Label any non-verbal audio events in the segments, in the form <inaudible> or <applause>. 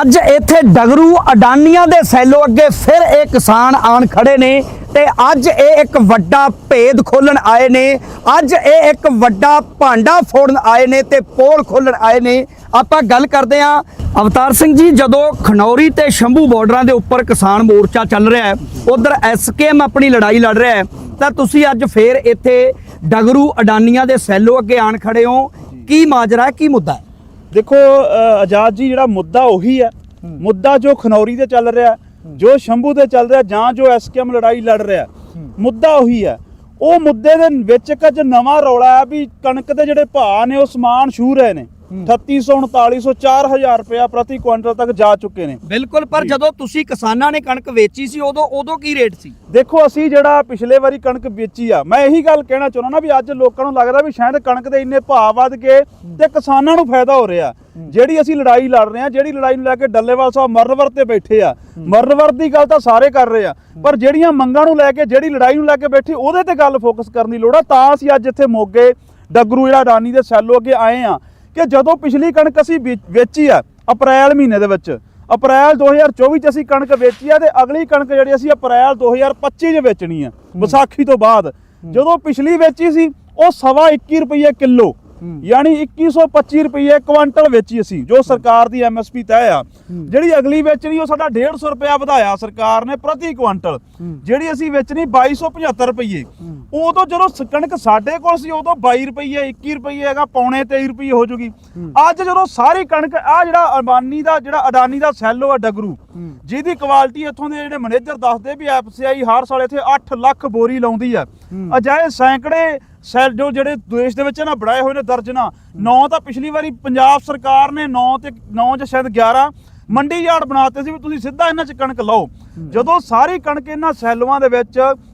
ਅੱਜ ਇੱਥੇ ਡਗਰੂ ਅਡਾਨੀਆਂ ਦੇ ਸੈਲੋ ਅੱਗੇ ਫਿਰ ਇਹ ਕਿਸਾਨ ਆਣ ਖੜੇ ਨੇ ਤੇ ਅੱਜ ਇਹ ਇੱਕ ਵੱਡਾ ਭੇਦ ਖੋਲਣ ਆਏ ਨੇ। ਅੱਜ ਇਹ ਇੱਕ ਵੱਡਾ ਭਾਂਡਾ ਫੋੜਨ ਆਏ ਨੇ ਤੇ ਪੋਲ ਖੋਲਣ ਆਏ ਨੇ। ਆਪਾਂ ਗੱਲ ਕਰਦੇ ਹਾਂ ਅਵਤਾਰ ਸਿੰਘ ਜੀ, ਜਦੋਂ ਖਨੌਰੀ ਤੇ ਸ਼ੰਭੂ ਬਾਰਡਰਾਂ ਦੇ ਉੱਪਰ ਕਿਸਾਨ ਮੋਰਚਾ ਚੱਲ ਰਿਹਾ ਹੈ, ਉਧਰ ਐਸਕੇਐਮ ਆਪਣੀ ਲੜਾਈ ਲੜ ਰਿਹਾ ਹੈ, ਤਾਂ ਤੁਸੀਂ ਅੱਜ ਫੇਰ ਇੱਥੇ ਡਗਰੂ ਅਡਾਨੀਆਂ ਦੇ ਸੈਲੋ ਅੱਗੇ ਆਣ ਖੜੇ ਹੋ। ਕੀ ਮਾਜਰਾ ਕੀ ਮੁੱਦਾ ਦੇਖੋ ਆਜ਼ਾਦ ਜੀ ਜਿਹੜਾ ਮੁੱਦਾ ਉਹੀ ਹੈ। ਮੁੱਦਾ ਜੋ ਖਨੌਰੀ ਤੇ ਚੱਲ ਰਿਹਾ ਜੋ ਸ਼ੰਭੂ ਤੇ ਚੱਲ ਰਿਹਾ ਜਾਂ ਜੋ ਐਸਕੇਐਮ ਲੜਾਈ ਲੜ ਰਿਹਾ ਮੁੱਦਾ ਉਹੀ ਹੈ। ਉਹ ਮੁੱਦੇ ਦੇ ਵਿੱਚ ਇੱਕ ਅੱਜ ਨਵਾਂ ਰੌਲਾ ਹੈ ਵੀ ਕਣਕ ਦੇ ਜਿਹੜੇ ਭਾਅ ਨੇ ਉਹ ਸਮਾਨ ਛੂ ਰਹੇ ਨੇ। 3800 3900 4000 ਰੁਪਇਆ ਪ੍ਰਤੀ ਕੁਇੰਟਲ ਤੱਕ ਜਾ ਚੁੱਕੇ ਨੇ। ਬਿਲਕੁਲ ਪਰ ਜਦੋਂ ਤੁਸੀਂ ਕਿਸਾਨਾਂ ਨੇ ਕਣਕ ਵੇਚੀ ਸੀ ਉਦੋਂ ਉਦੋਂ ਕੀ ਰੇਟ ਸੀ? ਦੇਖੋ ਅਸੀਂ ਜਿਹੜਾ ਪਿਛਲੇ ਵਾਰੀ ਕਣਕ ਵੇਚੀ ਆ ਮੈਂ ਇਹੀ ਗੱਲ ਕਹਿਣਾ ਚਾਹੁੰਦਾ ਨਾ ਵੀ ਅੱਜ ਲੋਕਾਂ ਨੂੰ ਲੱਗਦਾ ਵੀ ਸ਼ਾਇਦ ਕਣਕ ਦੇ ਇੰਨੇ ਭਾਅ ਵੱਧ ਗਏ ਤੇ ਕਿਸਾਨਾਂ ਨੂੰ ਫਾਇਦਾ ਹੋ ਰਿਹਾ। ਜਿਹੜੀ ਅਸੀਂ ਲੜਾਈ ਲੜ ਰਹੇ ਆ ਜਿਹੜੀ ਲੜਾਈ ਨੂੰ ਲੈ ਕੇ ਡੱਲੇਵਾਲ ਸਾਹਿਬ ਮਰਨਵਰ ਤੇ ਬੈਠੇ ਆ ਮਰਨਵਰ ਦੀ ਗੱਲ ਤਾਂ ਸਾਰੇ ਕਰ ਰਹੇ ਆ ਪਰ ਜਿਹੜੀਆਂ ਮੰਗਾਂ ਨੂੰ ਲੈ ਕੇ ਜਿਹੜੀ ਲੜਾਈ ਨੂੰ ਲੈ ਕੇ ਬੈਠੇ ਉਹਦੇ ਤੇ ਗੱਲ ਫੋਕਸ ਕਰਨ ਦੀ ਲੋੜ ਆ। ਤਾਂ ਅਸੀਂ ਅੱਜ ਇੱਥੇ ਮੋਗੇ ਡਗਰੂ ਜਿਹੜਾ ਰਾਨੀ ਦੇ ਸੈਲੋ ਅੱਗੇ ਆਏ ਆ ਕਿ ਜਦੋਂ ਪਿਛਲੀ ਕਣਕ ਅਸੀਂ ਵੇਚੀ ਆ ਅਪ੍ਰੈਲ ਮਹੀਨੇ ਦੇ ਵਿੱਚ ਅਪ੍ਰੈਲ 2024 ਚ ਅਸੀਂ ਕਣਕ ਵੇਚੀ ਆ ਤੇ ਅਗਲੀ ਕਣਕ ਜਿਹੜੀ ਅਸੀਂ ਅਪ੍ਰੈਲ 2025 ਚ ਵੇਚਣੀ ਆ ਵਿਸਾਖੀ ਤੋਂ ਬਾਅਦ। ਜਦੋਂ ਪਿਛਲੀ ਵੇਚੀ ਸੀ ਉਹ ਸਵਾ 21 ਰੁਪਏ ਕਿਲੋ। ਯਾਨੀ 2125 ਰੁਪਏ ਕੁਆਂਟਲ ਵੇਚੀ ਅਸੀਂ ਜੋ ਸਰਕਾਰ ਦੀ ਐਮਐਸਪੀ ਤੈਅ ਆ। ਜਿਹੜੀ ਅਗਲੀ ਵੇਚਣੀ ਉਹ ਸਾਡਾ 150 ਰੁਪਇਆ ਵਧਾਇਆ ਸਰਕਾਰ ਨੇ ਪ੍ਰਤੀ ਕੁਆਂਟਲ। ਜਿਹੜੀ ਅਸੀਂ ਵੇਚਣੀ 2275 ਰੁਪਏ ਉਦੋਂ ਜਦੋਂ ਕਣਕ ਸਾਡੇ ਕੋਲ ਸੀ ਉਦੋਂ 22 ਰੁਪਏ 21 ਰੁਪਏ ਹੈਗਾ ਪੌਣੇ 23 ਰੁਪਏ ਹੋ ਜੂਗੀ। ਅੱਜ ਜਦੋਂ ਸਾਰੀ ਕਣਕ ਆ ਜਿਹੜਾ ਅਡਾਨੀ ਦਾ ਜਿਹੜਾ ਅਡਾਨੀ ਦਾ ਸੈਲੋ ਆ ਡਗਰੂ ਜਿਹਦੀ ਕੁਆਲਿਟੀ ਇੱਥੋਂ ਦੇ ਜਿਹੜੇ ਮੈਨੇਜਰ ਦੱਸਦੇ ਵੀ ਐਫਸੀਆਈ ਹਰ ਸਾਲ ਇੱਥੇ 8 ਲੱਖ ਬੋਰੀ ਲਾਉਂਦੀ ਆ। ਅਜਾਏ ਸੈਂਕੜੇ ਸੈਲ ਜੋ ਜਿਹੜੇ ਦੇਸ਼ ਦੇ ਵਿੱਚ ਨਾ ਬਣਾਏ ਹੋਏ ਨੇ ਦਰਜਨਾ 9 ਤਾਂ ਪਿਛਲੀ ਵਾਰੀ ਪੰਜਾਬ ਸਰਕਾਰ ਨੇ 9 ਤੇ 9 ਚ ਸ਼ਾਇਦ 11 ਮੰਡੀ ਯਾਰਡ ਬਣਾਤੇ ਸੀ ਵੀ ਤੁਸੀਂ ਸਿੱਧਾ ਇਹਨਾਂ ਚ ਕਣਕ ਲਾਓ। ਜਦੋਂ ਸਾਰੀ ਕਣਕ ਇਹਨਾਂ ਸੈਲੋਆਂ ਦੇ ਵਿੱਚ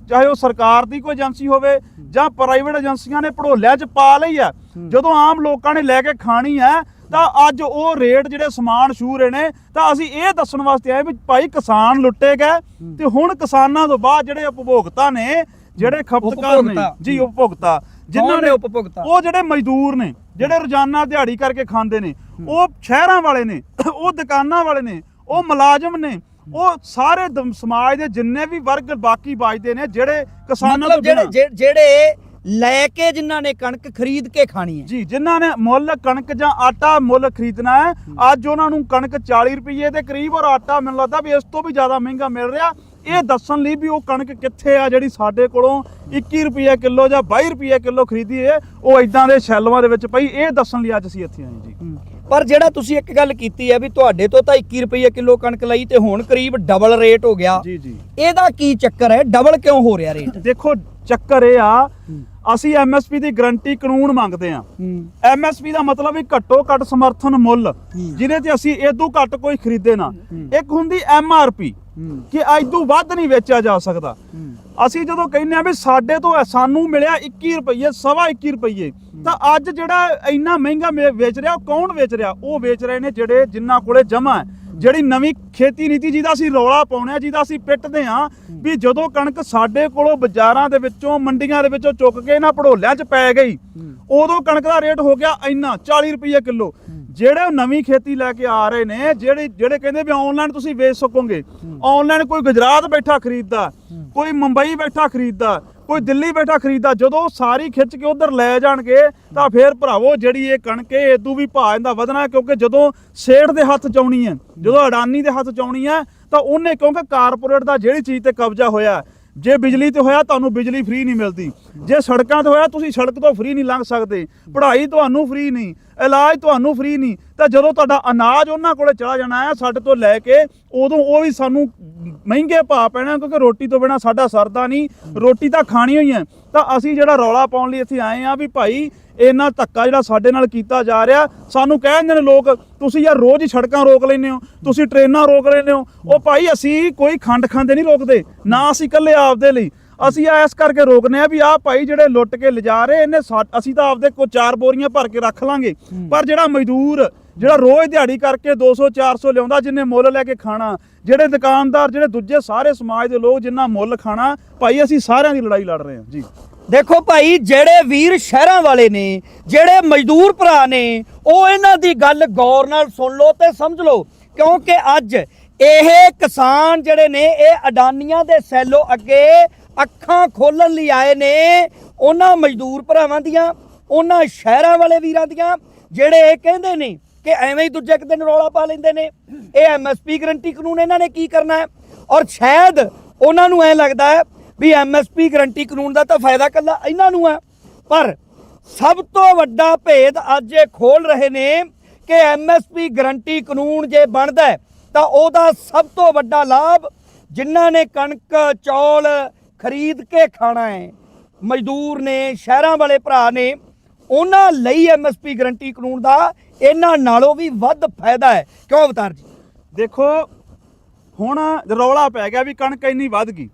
ਚਾਹੇ ਉਹ ਸਰਕਾਰ ਦੀ ਕੋਈ ਏਜੰਸੀ ਹੋਵੇ ਜਾਂ ਪ੍ਰਾਈਵੇਟ ਏਜੰਸੀਆਂ ਨੇ ਭੜੋਲਿਆਂ ਚ ਪਾ ਲਈ ਆ ਜਦੋਂ ਆਮ ਲੋਕਾਂ ਨੇ ਲੈ ਕੇ ਖਾਣੀ ਹੈ ਤਾਂ ਅੱਜ ਉਹ ਰੇਟ ਜਿਹੜੇ ਸਮਾਨ ਛੂ ਰਹੇ ਨੇ ਤਾਂ ਅਸੀਂ ਇਹ ਦੱਸਣ ਵਾਸਤੇ ਆਏ ਵੀ ਭਾਈ ਕਿਸਾਨ ਲੁੱਟੇ ਗਏ ਤੇ ਹੁਣ ਕਿਸਾਨਾਂ ਤੋਂ ਬਾਅਦ ਜਿਹੜੇ ਉਪਭੋਗਤਾ ਨੇ ਜਿਹੜੇ ਖਪਤਕਾਰ ਨੇ ਉਪਭੋਗਤਾ। ਜੀ ਉਪਭੋਗਤਾ। ਜਿਨ੍ਹਾਂ ਨੇ ਉਪਭੋਗਤਾ? ਉਹ ਜਿਹੜੇ ਮਜ਼ਦੂਰ ਨੇ ਜਿਹੜੇ ਰੋਜ਼ਾਨਾ ਦਿਹਾੜੀ ਕਰਕੇ ਖਾਂਦੇ ਨੇ ਉਹ ਸ਼ਹਿਰਾਂ ਵਾਲੇ ਨੇ <coughs> ਉਹ ਦੁਕਾਨਾਂ ਵਾਲੇ ਨੇ ਉਹ ਮੁਲਾਜ਼ਮ ਨੇ ਉਹ ਸਾਰੇ ਦਮ- ਸਮਾਜ ਦੇ ਜਿੰਨੇ ਵੀ ਵਰਗ ਬਾਕੀ ਬਾਜਦੇ ਨੇ ਜਿਹੜੇ ਕਿਸਾਨਾਂ ਤੋਂ ਮਤਲਬ ਜਿਹੜੇ ਬਿਨਾਂ ਜਿਹੜੇ- ਜਿਹੜੇ ਲੈ ਕੇ ਜਿਨ੍ਹਾਂ ਨੇ ਕਣਕ ਖਰੀਦ ਕੇ ਖਾਣੀ ਹੈ। ਜੀ ਜਿਨ੍ਹਾਂ ਨੇ ਮੁੱਲ ਕਣਕ ਜਾਂ ਆਟਾ ਮੁੱਲ ਖਰੀਦਣਾ ਹੈ ਅੱਜ ਉਹਨਾਂ ਨੂੰ ਕਣਕ 40 ਰੁਪਏ ਦੇ ਕਰੀਬ ਔਰ ਆਟਾ ਮੈਨੂੰ ਲੱਗਦਾ ਵੀ ਇਸ ਤੋਂ ਵੀ ਜ਼ਿਆਦਾ ਮਹਿੰਗਾ ਮਿਲ ਰਿਹਾ। ਇਹ ਦੱਸਣ ਲਈ ਵੀ ਉਹ ਕਣਕ ਕਿੱਥੇ ਆ ਜਿਹੜੀ ਸਾਡੇ ਕੋਲੋਂ 21 ਰੁਪਏ ਕਿਲੋ ਜਾਂ 22 ਰੁਪਏ ਕਿਲੋ ਖਰੀਦੀ ਹੈ ਉਹ ਇਦਾਂ ਦੇ ਸ਼ੈਲਵਾਂ ਦੇ ਵਿੱਚ ਪਈ। ਇਹ ਦੱਸਣ ਲਈ ਅੱਜ ਅਸੀਂ ਇੱਥੇ ਆਏ ਜੀ। ਪਰ ਜਿਹੜਾ ਤੁਸੀਂ ਇੱਕ ਗੱਲ ਕੀਤੀ ਹੈ ਵੀ ਤੁਹਾਡੇ ਤੋਂ ਤਾਂ 21 ਰੁਪਏ ਕਿਲੋ ਕਣਕ ਲਈ ਤੇ ਹੁਣ ਕਰੀਬ ਡਬਲ ਰੇਟ ਹੋ ਗਿਆ। ਜੀ ਜੀ। ਇਹਦਾ ਕੀ ਚੱਕਰ ਹੈ? ਡਬਲ ਕਿਉਂ ਹੋ ਰਿਹਾ ਰੇਟ ਦੇਖੋ ਚੱਕਰ ਇਹ ਆ ਅਸੀਂ ਐਮਐਸਪੀ ਦੀ ਗਰੰਟੀ ਕਾਨੂੰਨ ਮੰਗਦੇ ਆ ਐਮਐਸਪੀ ਦਾ ਮਤਲਬ ਵੀ ਘੱਟੋ ਘੱਟ ਸਮਰਥਨ ਮੁੱਲ ਜਿਹਦੇ ਤੇ ਅਸੀਂ ਇਦੋਂ ਘੱਟ ਕੋਈ ਖਰੀਦੇ ਨਾ। ਇੱਕ ਹੁੰਦੀ ਐਮਆਰਪੀ ਕਿ ਇਦੋਂ ਵੱਧ ਨਹੀਂ ਵੇਚਿਆ ਜਾ ਸਕਦਾ। ਅਸੀਂ ਜਦੋਂ ਕਹਿੰਦੇ ਆ ਵੀ ਸਾਡੇ ਤੋਂ ਸਾਨੂੰ ਮਿਲਿਆ 21 ਰੁਪਏ ਸਵਾ 21 ਰੁਪਏ ਤਾਂ ਅੱਜ ਜਿਹੜਾ ਇੰਨਾ ਮਹਿੰਗਾ ਵੇਚ ਰਿਹਾ ਉਹ ਕੌਣ ਵੇਚ ਰਿਹਾ? ਉਹ ਵੇਚ ਰਹੇ ਨੇ ਜਿਹੜੇ ਜਿਨ੍ਹਾਂ ਕੋਲੇ ਜਮਾ ਹੈ। ਜਿਹੜੀ ਨਵੀਂ ਖੇਤੀ ਨੀਤੀ ਜਿਹਦਾ ਅਸੀਂ ਰੌਲਾ ਪਾਉਣੇ ਜਿਹਦਾ ਅਸੀਂ ਪਿੱਟਦੇ ਆ ਵੀ ਜਦੋਂ ਕਣਕ ਸਾਡੇ ਕੋਲੋਂ ਬਾਜ਼ਾਰਾਂ ਦੇ ਵਿੱਚੋਂ ਮੰਡੀਆਂ ਦੇ ਵਿੱਚੋਂ ਚੁੱਕ ਕੇ ਇਹਨਾਂ ਭੜੋਲਿਆਂ 'ਚ ਪੈ ਗਈ ਉਦੋਂ ਕਣਕ ਦਾ ਰੇਟ ਹੋ ਗਿਆ ਇੰਨਾ 40 ਰੁਪਏ ਕਿਲੋ। ਜਿਹੜੇ ਉਹ ਨਵੀਂ ਖੇਤੀ ਲੈ ਕੇ ਆ ਰਹੇ ਨੇ ਜਿਹੜੇ ਜਿਹੜੇ ਕਹਿੰਦੇ ਵੀ ਆਨਲਾਈਨ ਤੁਸੀਂ ਵੇਚ ਸਕੋਗੇ ਆਨਲਾਈਨ ਕੋਈ ਗੁਜਰਾਤ ਬੈਠਾ ਖਰੀਦਦਾ ਕੋਈ ਮੁੰਬਈ ਬੈਠਾ ਖਰੀਦਦਾ ਕੋਈ ਦਿੱਲੀ ਬੈਠਾ ਖਰੀਦਦਾ, ਜਦੋਂ ਸਾਰੀ ਖਿੱਚ ਕੇ ਉਧਰ ਲੈ ਜਾਣਗੇ, ਤਾਂ ਫੇਰ ਭਰਾਵੋ ਜਿਹੜੀ ਇਹ ਕਣਕ ਇਹ ਇਦੋਂ ਵੀ ਭਾਅ ਇਹਦਾ ਵਧਣਾ ਕਿਉਂਕਿ ਜਦੋਂ ਸੇਠ ਦੇ ਹੱਥ ਚ ਆਉਣੀ ਹੈ, ਜਦੋਂ ਅਡਾਨੀ ਦੇ ਹੱਥ ਚ ਆਉਣੀ ਹੈ, ਤਾਂ ਉਹਨੇ ਕਿਉਂਕਿ ਕਾਰਪੋਰੇਟ ਦਾ ਜਿਹੜੀ ਚੀਜ਼ ਤੇ ਕਬਜ਼ਾ ਹੋਇਆ ਜੇ ਬਿਜਲੀ ਤੇ ਹੋਇਆ ਤੁਹਾਨੂੰ ਬਿਜਲੀ ਫ੍ਰੀ ਨਹੀਂ ਮਿਲਦੀ। ਜੇ ਸੜਕਾਂ ਤੇ ਹੋਇਆ ਤੁਸੀਂ ਸੜਕ ਤੋਂ ਫ੍ਰੀ ਨਹੀਂ ਲੰਘ ਸਕਦੇ। ਪੜ੍ਹਾਈ ਤੁਹਾਨੂੰ ਫ੍ਰੀ ਨਹੀਂ, ਇਲਾਜ ਤੁਹਾਨੂੰ ਫ੍ਰੀ ਨਹੀਂ। ਤਾਂ ਜਦੋਂ ਤੁਹਾਡਾ ਅਨਾਜ ਉਹਨਾਂ ਕੋਲੇ ਚਲਾ ਜਾਣਾ ਹੈ, ਸਾਡੇ ਤੋਂ ਲੈ ਕੇ ਉਦੋਂ ਉਹ ਵੀ ਸਾਨੂੰ ਮਹਿੰਗੇ ਭਾਅ ਪੈਣਾ ਕਿਉਂਕਿ ਰੋਟੀ ਤੋਂ ਬਿਨਾ ਸਾਡਾ ਸਰਦਾ ਨਹੀਂ, ਰੋਟੀ ਤਾਂ ਖਾਣੀ ਹੋਈ ਹੈ। ਤਾਂ ਅਸੀਂ ਜਿਹੜਾ ਰੌਲਾ ਪਾਉਣ ਲਈ ਇੱਥੇ ਆਏ ਆ ਵੀ ਭਾਈ ਇਹਨਾਂ ਧੱਕਾ ਜਿਹੜਾ ਸਾਡੇ ਨਾਲ ਕੀਤਾ ਜਾ ਰਿਹਾ ਸਾਨੂੰ ਕਹਿੰਦੇ ਨੇ ਲੋਕ ਤੁਸੀਂ ਯਾਰ ਰੋਜ਼ ਹੀ ਸੜਕਾਂ ਰੋਕ ਲੈਂਦੇ ਹੋ ਤੁਸੀਂ ਟ੍ਰੇਨਾਂ ਰੋਕ ਲੈਂਦੇ ਹੋ। ਉਹ ਭਾਈ ਅਸੀਂ ਕੋਈ ਖੰਡ ਖਾਂਦੇ ਨਹੀਂ ਰੋਕਦੇ ਨਾ ਅਸੀਂ ਇਕੱਲੇ ਆਪਦੇ ਲਈ। ਅਸੀਂ ਆ ਇਸ ਕਰਕੇ ਰੋਕਨੇ ਆ ਵੀ ਆਹ ਭਾਈ ਜਿਹੜੇ ਲੁੱਟ ਕੇ ਲਿਜਾ ਰਹੇ ਇਹਨੇ ਅਸੀਂ ਤਾਂ ਆਪਦੇ ਕੋ ਚਾਰ ਬੋਰੀਆਂ ਭਰ ਕੇ ਰੱਖ ਲਾਂਗੇ। ਪਰ ਜਿਹੜਾ ਮਜ਼ਦੂਰ ਜਿਹੜਾ ਰੋਜ਼ ਦਿਹਾੜੀ ਕਰਕੇ 200 400 ਲਿਆਉਂਦਾ ਜਿੰਨੇ ਮੁੱਲ ਲੈ ਕੇ ਖਾਣਾ ਜਿਹੜੇ ਦੁਕਾਨਦਾਰ ਜਿਹੜੇ ਦੂਜੇ ਸਾਰੇ ਸਮਾਜ ਦੇ ਲੋਕ ਜਿੰਨਾ ਮੁੱਲ ਖਾਣਾ ਭਾਈ ਅਸੀਂ ਸਾਰਿਆਂ ਦੀ ਲੜਾਈ ਲੜ ਰਹੇ ਹਾਂ। ਜੀ। ਦੇਖੋ ਭਾਈ, ਜਿਹੜੇ ਵੀਰ ਸ਼ਹਿਰਾਂ ਵਾਲੇ ਨੇ, ਜਿਹੜੇ ਮਜ਼ਦੂਰ ਭਰਾ ਨੇ, ਉਹ ਇਹਨਾਂ ਦੀ ਗੱਲ ਗੌਰ ਨਾਲ ਸੁਣ ਲਓ ਤੇ ਸਮਝ ਲਓ। ਕਿਉਂਕਿ ਅੱਜ ਇਹ ਕਿਸਾਨ ਜਿਹੜੇ ਨੇ, ਇਹ ਅਡਾਨੀਆਂ ਦੇ ਸੈਲੋ ਅੱਗੇ ਅੱਖਾਂ ਖੋਲਣ ਲਈ ਆਏ ਨੇ। ਉਹਨਾਂ ਮਜ਼ਦੂਰ ਭਰਾਵਾਂ ਦੀਆਂ, ਉਹਨਾਂ ਸ਼ਹਿਰਾਂ ਵਾਲੇ ਵੀਰਾਂ ਦੀਆਂ, ਜਿਹੜੇ ਇਹ ਕਹਿੰਦੇ ਨੇ ਕਿ ਐਵੇਂ ਹੀ ਦੂਜੇ ਇੱਕ ਦਿਨ ਰੌਲਾ ਪਾ ਲੈਂਦੇ ਨੇ। ਇਹ ਐਮਐਸਪੀ ਗਰੰਟੀ ਕਾਨੂੰਨ ਇਹਨਾਂ ਨੇ ਕੀ ਕਰਨਾ ਹੈ? ਔਰ ਸ਼ਾਇਦ ਉਹਨਾਂ ਨੂੰ ਐ ਲੱਗਦਾ ਹੈ ਵੀ ਐਮਐਸਪੀ ਗਰੰਟੀ ਕਾਨੂੰਨ ਦਾ ਤਾਂ ਫਾਇਦਾ ਕੱਲਾ ਇਹਨਾਂ ਨੂੰ ਹੈ। ਪਰ ਸਭ ਤੋਂ ਵੱਡਾ ਭੇਦ ਅੱਜ ਇਹ ਖੋਲ ਰਹੇ ਨੇ ਕਿ ਐਮਐਸਪੀ ਗਰੰਟੀ ਕਾਨੂੰਨ ਜੇ ਬਣਦਾ ਤਾਂ ਉਹਦਾ ਸਭ ਤੋਂ ਵੱਡਾ ਲਾਭ ਜਿਨ੍ਹਾਂ ਨੇ ਕਣਕ ਚੌਲ ਖਰੀਦ ਕੇ ਖਾਣਾ ਹੈ ਮਜ਼ਦੂਰ ਨੇ ਸ਼ਹਿਰਾਂ ਵਾਲੇ ਭਰਾ ਨੇ ਉਹਨਾਂ ਲਈ ਐਮਐਸਪੀ ਗਰੰਟੀ ਕਾਨੂੰਨ ਦਾ ਇਹਨਾਂ ਨਾਲੋਂ ਵੀ ਵੱਧ ਫਾਇਦਾ ਹੈ। ਕਿਉਂ ਅਵਤਾਰ ਜੀ? ਦੇਖੋ ਹੁਣ ਰੌਲਾ ਪੈ ਗਿਆ ਵੀ ਕਣਕ ਇੰਨੀ ਵੱਧ ਗਈ।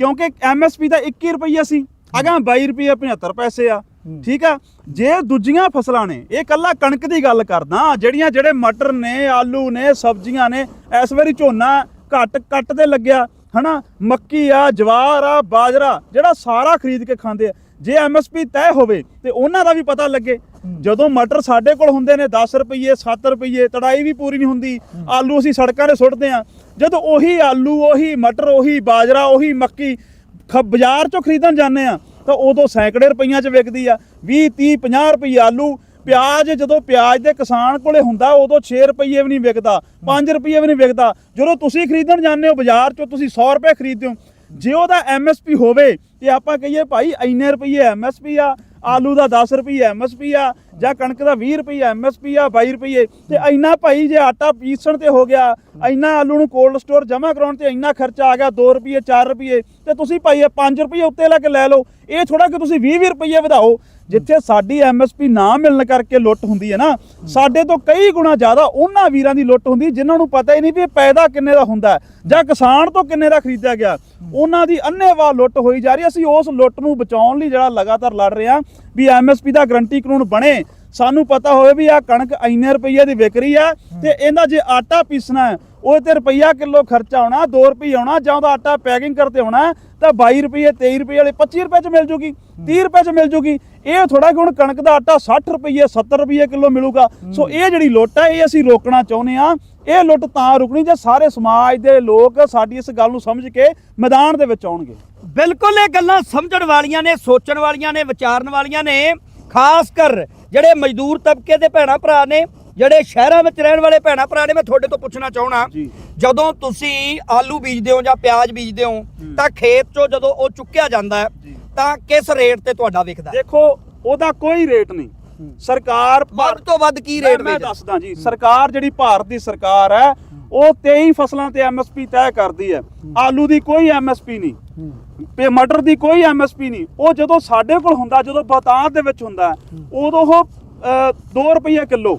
ਕਿਉਂਕਿ ਐਮਐਸਪੀ ਦਾ 21 ਰੁਪਈਆ ਸੀ। ਅਗਾਂ 22 ਰੁਪਏ 75 ਪੈਸੇ ਆ। ਠੀਕ ਆ? ਜੇ ਦੂਜੀਆਂ ਫਸਲਾਂ ਨੇ ਇਹ ਕੱਲਾ ਕਣਕ ਦੀ ਗੱਲ ਕਰਦਾ ਜਿਹੜੀਆਂ ਜਿਹੜੇ ਮਟਰ ਨੇ ਆਲੂ ਨੇ ਸਬਜ਼ੀਆਂ ਨੇ ਇਸ ਵਾਰੀ ਝੋਨਾ ਘੱਟ ਕੱਟ ਤੇ ਲੱਗਿਆ ਹਨਾ? ਮੱਕੀ ਆ ਜਵਾਰ ਆ ਬਾਜਰਾ ਜਿਹੜਾ ਸਾਰਾ ਖਰੀਦ ਕੇ ਖਾਂਦੇ ਆ। ਜੇ ਐਮਐਸਪੀ ਤੈਅ ਹੋਵੇ ਤੇ ਉਹਨਾਂ ਦਾ ਵੀ ਪਤਾ ਲੱਗੇ। ਜਦੋਂ ਮਟਰ ਸਾਡੇ ਕੋਲ ਹੁੰਦੇ ਨੇ 10 ਰੁਪਏ 7 ਰੁਪਏ ਤੜਾਈ ਵੀ ਪੂਰੀ ਨਹੀਂ ਹੁੰਦੀ। ਆਲੂ ਅਸੀਂ ਸੜਕਾਂ ਤੇ ਸੁੱਟਦੇ ਆ ਜਦੋਂ ਉਹੀ ਆਲੂ ਉਹੀ ਮਟਰ ਉਹੀ ਬਾਜਰਾ ਉਹੀ ਮੱਕੀ ਬਾਜ਼ਾਰ ਚੋਂ ਖਰੀਦਣ ਜਾਂਦੇ ਆ ਤਾਂ ਉਦੋਂ ਸੈਂਕੜੇ ਰੁਪਈਆਂ 'ਚ ਵਿਕਦੀ ਆ। 20 30 50 ਰੁਪਏ ਆਲੂ। ਪਿਆਜ਼ ਜਦੋਂ ਪਿਆਜ਼ ਦੇ ਕਿਸਾਨ ਕੋਲੇ ਹੁੰਦਾ ਉਦੋਂ 6 ਰੁਪਏ ਵੀ ਨਹੀਂ ਵਿਕਦਾ 5 ਰੁਪਏ ਵੀ ਨਹੀਂ ਵਿਕਦਾ। ਜਦੋਂ ਤੁਸੀਂ ਖਰੀਦਣ ਜਾਂਦੇ ਹੋ ਬਾਜ਼ਾਰ 'ਚੋਂ ਤੁਸੀਂ 100 ਰੁਪਏ ਖਰੀਦਦੇ ਹੋ। ਜੇ ਉਹਦਾ ਐਮਐਸਪੀ ਹੋਵੇ ਤੇ ਆਪਾਂ ਕਹੀਏ ਭਾਈ ਇੰਨੇ ਰੁਪਏ ਐਮਐਸਪੀ ਆ, ਆਲੂ ਦਾ 10 ਰੁਪਏ ਐਮਐਸਪੀ ਆ, ਜਾਂ ਕਣਕ ਦਾ 20 ਰੁਪਏ ਐਮਐਸਪੀ ਆ 22 ਰੁਪਏ ਤੇ ਇੰਨਾ ਭਾਈ ਜੇ ਆਟਾ ਪੀਸਣ ਤੇ ਹੋ ਗਿਆ, ਇੰਨਾ ਆਲੂ ਨੂੰ ਕੋਲਡ ਸਟੋਰ ਜਮ੍ਹਾਂ ਕਰਾਉਣ ਤੇ ਇੰਨਾ ਖਰਚਾ ਆ ਗਿਆ 2 ਰੁਪਏ 4 ਰੁਪਏ ਤੇ ਤੁਸੀਂ ਭਾਈ ਇਹ 5 ਰੁਪਏ ਉੱਤੇ ਲਾ ਕੇ ਲੈ ਲਓ, ਇਹ ਥੋੜਾ ਕਿ ਤੁਸੀਂ 20 20 ਰੁਪਏ ਵਧਾਓ ਜਿੱਥੇ ਸਾਡੀ ਐਮਐਸਪੀ ਨਾ ਮਿਲਣ ਕਰਕੇ ਲੁੱਟ ਹੁੰਦੀ ਹੈ ਨਾ, ਸਾਡੇ ਤੋਂ ਕਈ ਗੁਣਾ ਜ਼ਿਆਦਾ ਉਹਨਾਂ ਵੀਰਾਂ ਦੀ ਲੁੱਟ ਹੁੰਦੀ ਜਿਨ੍ਹਾਂ ਨੂੰ ਪਤਾ ਹੀ ਨਹੀਂ ਵੀ ਇਹ ਪੈਦਾ ਕਿੰਨੇ ਦਾ ਹੁੰਦਾ ਜਾਂ ਕਿਸਾਨ ਤੋਂ ਕਿੰਨੇ ਦਾ ਖਰੀਦਿਆ ਗਿਆ ਉਹਨਾਂ ਦੀ ਅੰਨ੍ਹੇਵਾਹ ਲੁੱਟ ਹੋਈ ਜਾ ਰਹੀ ਹੈ। ਅਸੀਂ ਉਸ ਲੁੱਟ ਨੂੰ ਬਚਾਉਣ ਲਈ ਜਿਹੜਾ ਲਗਾਤਾਰ ਲੜ ਰਹੇ ਹਾਂ ਵੀ ਐਮਐਸਪੀ ਦਾ ਗਰੰਟੀ ਕਾਨੂੰਨ ਬਣੇ ਸਾਨੂੰ ਪਤਾ ਹੋਵੇ ਵੀ ਆ ਕਣਕ ਇੰਨੇ ਰੁਪਈਏ ਦੀ ਵਿਕ ਰਹੀ ਆ ਤੇ ਇਹਦਾ ਜੇ ਆਟਾ ਪੀਸਣਾ ਹੈ ਉਹ ਤੇ ਰੁਪਈਆ ਕਿਲੋ ਖਰਚਾ ਆਉਣਾ 2 ਰੁਪਏ ਆਉਣਾ ਜਾਂ ਉਹਦਾ ਆਟਾ ਪੈਕਿੰਗ ਕਰਤੇ ਆਉਣਾ ਤਾਂ 22 ਰੁਪਏ 23 ਰੁਪਏ ਵਾਲੇ 25 ਰੁਪਏ ਚ ਮਿਲ ਜੂਗੀ 30 ਰੁਪਏ ਚ ਮਿਲ ਜੂਗੀ। ਇਹ ਥੋੜਾ ਕਿ ਹੁਣ ਕਣਕ ਦਾ ਆਟਾ 60 ਰੁਪਏ 70 ਰੁਪਏ ਕਿਲੋ ਮਿਲੂਗਾ। ਸੋ ਇਹ ਜਿਹੜੀ ਲੁੱਟ ਹੈ ਇਹ ਅਸੀਂ ਰੋਕਣਾ ਚਾਹੁੰਦੇ ਆ ਇਹ ਲੁੱਟ ਤਾਂ ਰੁਕਣੀ ਜੇ ਸਾਰੇ ਸਮਾਜ ਦੇ ਲੋਕ ਸਾਡੀ ਇਸ ਗੱਲ ਨੂੰ ਸਮਝ ਕੇ ਮੈਦਾਨ ਦੇ ਵਿੱਚ ਆਉਣਗੇ। ਬਿਲਕੁਲ ਇਹ ਗੱਲਾਂ ਸਮਝਣ ਵਾਲੀਆਂ ਨੇ ਸੋਚਣ ਵਾਲੀਆਂ ਨੇ ਵਿਚਾਰਨ ਵਾਲੀਆਂ ਨੇ। ਖਾਸ ਕਰ ਜਿਹੜੇ ਮਜ਼ਦੂਰ ਤਬਕੇ ਦੇ ਭੈਣਾ ਭਰਾ ਨੇ ਜਿਹੜੇ ਸ਼ਹਿਰਾਂ ਵਿੱਚ ਰਹਿਣ ਵਾਲੇ ਭੈਣਾ ਭਰਾ ਨੇ ਮੈਂ ਤੁਹਾਡੇ ਤੋਂ ਪੁੱਛਣਾ ਚਾਹਣਾ। ਜਦੋਂ ਤੁਸੀਂ ਆਲੂ ਬੀਜਦੇ ਹੋ ਜਾਂ ਪਿਆਜ਼ ਬੀਜਦੇ ਹੋ ਤਾਂ ਖੇਤ 'ਚੋਂ ਜਦੋਂ ਉਹ ਚੁੱਕਿਆ ਜਾਂਦਾ ਹੈ। ਤਾਂ ਕਿਸ ਰੇਟ ਤੇ ਤੁਹਾਡਾ ਵਿਕਦਾ? ਦੇਖੋ ਉਹਦਾ ਕੋਈ ਰੇਟ ਨਹੀਂ। ਸਰਕਾਰ ਵੱਧ ਤੋਂ ਵੱਧ ਕੀ ਰੇਟ ਮੈਂ ਦੱਸਦਾ ਜੀ ਸਰਕਾਰ ਜਿਹੜੀ ਭਾਰਤ ਦੀ ਸਰਕਾਰ ਹੈ ਉਹ 23 ਫਸਲਾਂ ਤੇ ਐਮਐਸਪੀ ਤੈਅ ਕਰਦੀ ਹੈ। ਆਲੂ ਦੀ ਕੋਈ ਐਮਐਸਪੀ ਨਹੀਂ। ਤੇ ਮਟਰ ਦੀ ਕੋਈ ਐਮਐਸਪੀ ਨਹੀਂ। ਉਹ ਜਦੋਂ ਸਾਡੇ ਕੋਲ ਹੁੰਦਾ ਜਦੋਂ ਬਤਾਂ ਦੇ ਵਿੱਚ ਹੁੰਦਾ ਹੈ, ਉਦੋਂ ਉਹ 2 ਰੁਪਏ ਕਿਲੋ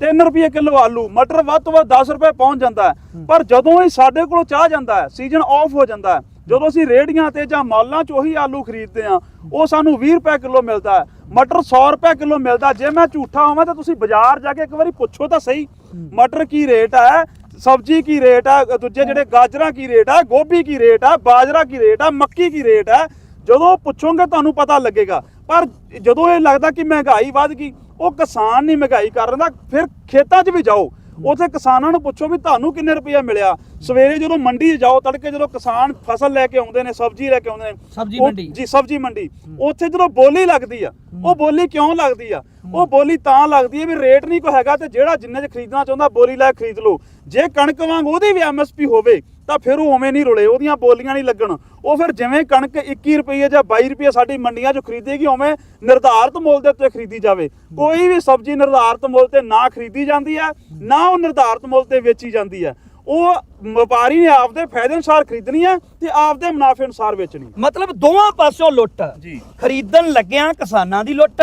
3 ਰੁਪਏ ਕਿਲੋ ਆਲੂ ਮਟਰ ਵੱਧ ਤੋਂ ਵੱਧ 10 ਰੁਪਏ ਪਹੁੰਚ ਜਾਂਦਾ ਪਰ ਜਦੋਂ ਇਹ ਸਾਡੇ ਕੋਲ ਚਾਹ ਜਾਂਦਾ ਹੈ ਸੀਜ਼ਨ ਆਫ ਹੋ ਜਾਂਦਾ ਹੈ ਜਦੋਂ ਅਸੀਂ ਰੇੜੀਆਂ ਤੇ ਜਾਂ ਮਾਲਾਂ 'ਚ ਉਹੀ ਆਲੂ ਖਰੀਦਦੇ ਆ ਉਹ ਸਾਨੂੰ 20 ਰੁਪਏ ਕਿਲੋ ਮਿਲਦਾ ਹੈ। ਮਟਰ 100 ਰੁਪਏ ਕਿਲੋ ਮਿਲਦਾ। ਜੇ ਮੈਂ ਝੂਠਾ ਹੋਵਾਂ ਤਾਂ ਤੁਸੀਂ ਬਾਜ਼ਾਰ ਜਾ ਕੇ ਇੱਕ ਵਾਰੀ ਪੁੱਛੋ ਤਾਂ ਸਹੀ। ਮਟਰ ਕੀ ਰੇਟ ਹੈ? ਸਬਜ਼ੀ ਕੀ ਰੇਟ ਹੈ ਦੂਜੇ ਜਿਹੜੇ ਗਾਜਰਾਂ ਕੀ ਰੇਟ ਹੈ ਗੋਭੀ ਕੀ ਰੇਟ ਹੈ ਬਾਜਰਾ ਕੀ ਰੇਟ ਹੈ ਮੱਕੀ ਕੀ ਰੇਟ ਹੈ ਜਦੋਂ ਪੁੱਛੋਗੇ ਤੁਹਾਨੂੰ ਪਤਾ ਲੱਗੇਗਾ। ਪਰ ਜਦੋਂ ਇਹ ਲੱਗਦਾ ਕਿ ਮਹਿੰਗਾਈ ਵੱਧ ਗਈ, ਉਹ ਕਿਸਾਨ ਨਹੀਂ ਮਹਿੰਗਾਈ ਕਰ ਰਿਹਾ, ਫਿਰ ਖੇਤਾਂ 'ਚ ਵੀ ਜਾਓ। ਉਥੇ ਕਿਸਾਨਾਂ ਨੂੰ ਪੁੱਛੋ ਵੀ ਤੁਹਾਨੂੰ ਕਿੰਨੇ ਰੁਪਏ ਮਿਲਿਆ? ਸਵੇਰੇ ਜਦੋਂ ਮੰਡੀ 'ਚ ਜਾਓ ਤੜਕੇ ਜਦੋਂ ਕਿਸਾਨ ਫਸਲ ਲੈ ਕੇ ਆਉਂਦੇ ਨੇ ਸਬਜ਼ੀ ਲੈ ਕੇ ਆਉਂਦੇ ਨੇ ਸਬਜ਼ੀ ਮੰਡੀ। ਜੀ ਸਬਜ਼ੀ ਮੰਡੀ। ਉੱਥੇ ਜਦੋਂ ਬੋਲੀ ਲੱਗਦੀ ਆ ਉਹ ਬੋਲੀ ਕਿਉਂ ਲੱਗਦੀ ਆ? ਉਹ ਬੋਲੀ ਤਾਂ ਲੱਗਦੀ ਹੈ ਵੀ ਰੇਟ ਨਹੀਂ ਕੋਈ ਹੈਗਾ ਤੇ ਜਿਹੜਾ ਜਿੰਨੇ ਚ ਖਰੀਦਣਾ ਚਾਹੁੰਦਾ ਬੋਲੀ ਲੈ ਕੇ ਖਰੀਦ ਲਓ। ਜੇ ਕਣਕ ਵਾਂਗ ਉਹਦੀ ਵੀ ਐਮਐਸਪੀ ਹੋਵੇ ਤਾਂ ਫਿਰ ਉਹ ਉਵੇਂ ਨਹੀਂ ਰੁਲੇ ਉਹਦੀਆਂ ਬੋਲੀਆਂ ਨਹੀਂ ਲੱਗਣ। ਉਹ ਫਿਰ ਜਿਵੇਂ ਕਣਕ 21 ਰੁਪਏ ਜਾਂ 22 ਰੁਪਏ ਸਾਡੀ ਮੰਡੀਆਂ 'ਚ ਖਰੀਦੇਗੀ ਉਵੇਂ ਨਿਰਧਾਰਤ ਮੁੱਲ ਦੇ ਉੱਤੇ ਖਰੀਦੀ ਜਾਵੇ। ਕੋਈ ਵੀ ਸਬਜ਼ੀ ਨਿਰਧਾਰਤ ਮੁੱਲ ਤੇ ਨਾ ਖਰੀਦੀ ਜਾਂਦੀ ਹੈ ਨਾ ਉਹ ਨਿਰਧਾਰਤ ਮੁੱਲ ਤੇ ਵੇਚੀ ਜਾਂਦੀ ਹੈ। ਉਹ ਵਪਾਰੀ ਨੇ ਆਪਦੇ ਫਾਇਦੇ ਅਨੁਸਾਰ ਖਰੀਦਣੀ ਹੈ ਤੇ ਆਪਦੇ ਮੁਨਾਫੇ ਅਨੁਸਾਰ ਵੇਚਣੀ ਮਤਲਬ ਦੋਵਾਂ ਪਾਸਿਓਂ ਲੁੱਟ। ਜੀ। ਖਰੀਦਣ ਲੱਗਿਆਂ ਕਿਸਾਨਾਂ ਦੀ ਲੁੱਟ